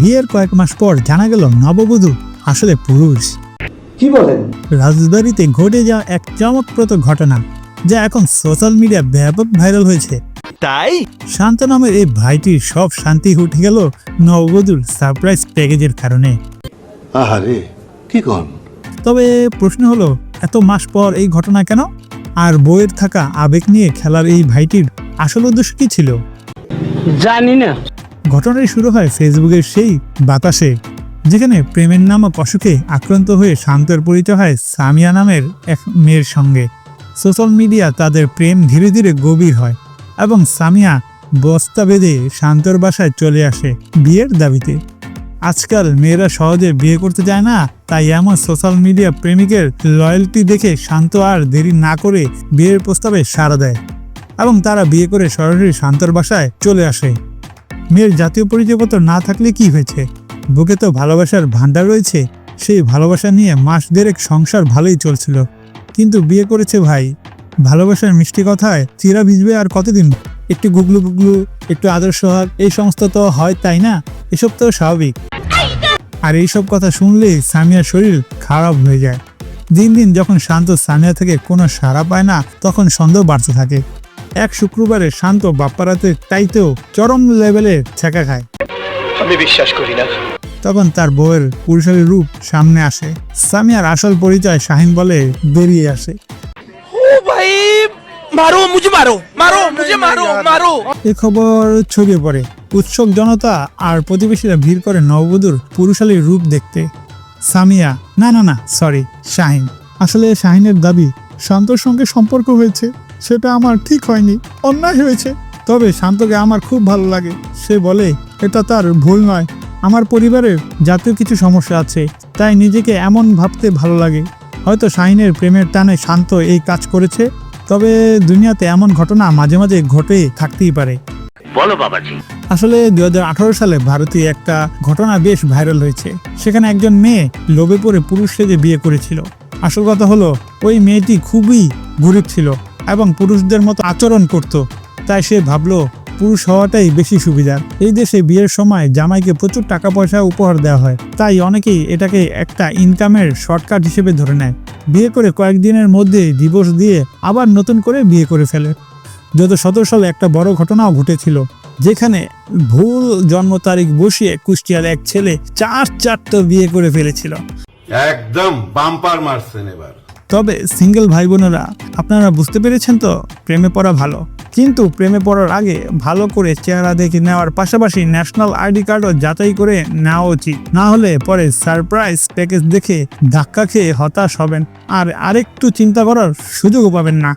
বিয়ের কয়েক মাস পর জানা গেল নববধূ আসলে পুরুষ। কি বলেন? রাজবাড়িতে ঘটে যাওয়া এক চমকপ্রদ ঘটনা যা এখন সোশ্যাল মিডিয়া ব্যাপক ভাইরাল হয়েছে। তাই? শান্ত নামের এই ভাইটির সব শান্তি উঠে গেল নববধূর সারপ্রাইজ প্যাকেজের কারণে। আহারে কি কন? তবে প্রশ্ন হলো এত মাস পর এই ঘটনা কেন? আর বইয়ের থাকা আবেগ নিয়ে খেলার এই ভাইটির আসল উদ্দেশ্য কি ছিল? জানি না। ঘটনাটি শুরু হয় ফেসবুকের সেই বাতাসে, যেখানে প্রেমের নামক অসুখে আক্রান্ত হয়ে শান্তের পরিচয় হয় সামিয়া নামের এক মেয়ের সঙ্গে। সোশ্যাল মিডিয়া তাদের প্রেম ধীরে ধীরে গভীর হয় এবং সামিয়া বস্তা বেঁধে শান্তর বাসায় চলে আসে বিয়ের দাবিতে। আজকাল মেয়েরা সহজে বিয়ে করতে চায় না, তাই এমন সোশ্যাল মিডিয়া প্রেমিকের লয়্যালটি দেখে শান্ত আর দেরি না করে বিয়ের প্রস্তাবে সাড়া দেয় এবং তারা বিয়ে করে সরাসরি শান্তর বাসায় চলে আসে। মেয়ের জাতীয় পরিচয়পত্র না থাকলে কি হয়েছে? বুকে তো ভালোবাসার ভান্ডার রয়েছে, সেই ভালোবাসা নিয়ে মাস দেড়েক সংসার ভালোই চলছিল। কিন্তু বিয়ে করেছে ভাই। ভালোবাসার মিষ্টি কথায় চিরা ভিজবে আর কতদিন? একটু গুগলু গুগলু, একটু আদর্শ হাক এই সমস্ত তো হয়, তাই না? এসব তো স্বাভাবিক। আর এইসব কথা শুনলেই সামিয়ার শরীর খারাপ হয়ে যায়। দিন দিন যখন শান্ত সামিয়া থেকে কোনো সাড়া পায় না, তখন সন্দেহ বাড়তে থাকে। এক শুক্রবারে শান্ত বাপ্পারাতে তাইতেও চরম লেভেলের ছেঁকা খায়। আমি বিশ্বাস করি না। তখন তার বউয়ের পুরুষালী রূপ সামনে আসে। সামিয়ার আসল পরিচয় শাহিন বলে বেরিয়ে আসে। মারো মুঝে মারো মারো মুঝে মারো মারো। এ খবর ছড়িয়ে পড়ে। উৎসুক জনতা আর প্রতিবেশীরা ভিড় করে নববধূর পুরুষালী রূপ দেখতে। সামিয়া না না না সরি শাহিন। আসলে শাহিনের দাবি শান্তর সঙ্গে সম্পর্ক হয়েছে। সেটা আমার ঠিক হয়নি অন্যায় হয়েছে। তবে শান্তকে আমার খুব ভালো লাগে। সে বলে এটা তার ভুল নয়। আমার পরিবারের জাতীয় কিছু সমস্যা আছে তাই নিজেকে এমন ভাবতে ভালো লাগে। হয়তো শাহিনের প্রেমের টানে শান্ত এই কাজ করেছে তবে দুনিয়াতে এমন ঘটনা মাঝে মাঝে ঘটে থাকতেই পারে। বলো বাবাজি। আসলে দু হাজার আঠারো সালে ভারতে একটা ঘটনা বেশ ভাইরাল হয়েছে। সেখানে একজন মেয়ে লোভে পড়ে পুরুষ সেজে বিয়ে করেছিল। আসল কথা হলো ওই মেয়েটি খুবই গরিব ছিল। এবং পুরুষদের মতো আচরণ করত। তাই সে ভাবলো, পুরুষ হওয়াটাই বেশি সুবিধার এই দেশে বিয়ের সময় জামাইকে প্রচুর টাকা পয়সা উপহার দেওয়া হয়। তাই অনেকেই এটাকে একটা ইনকামের শর্টকাট হিসেবে ধরে নেয়। বিয়ে করে কয়েকদিনের মধ্যে ডিভোর্স দিয়ে আবার নতুন করে বিয়ে করে ফেলে। যত সতেরো সালে একটা বড় ঘটনাও ঘটেছিল, যেখানে ভুল জন্ম তারিখ বসিয়ে কুষ্টিয়ার এক ছেলে চার চারটা বিয়ে করে ফেলেছিল। একদম বাম্পার মারছেন এবার। তবে সিঙ্গেল ভাই বোনেরা আপনারা বুঝতে পেরেছেন তো, প্রেমে পড়া ভালো। কিন্তু প্রেমে পড়ার আগে ভালো করে চেহারা দেখে নেওয়ার পাশাপাশি ন্যাশনাল আইডি কার্ডও যাচাই করে নেওয়া উচিত। না হলে পরে সারপ্রাইজ প্যাকেজ দেখে ধাক্কা খেয়ে হতাশ হবেন, আর আরেকটু চিন্তা করার সুযোগও পাবেন না।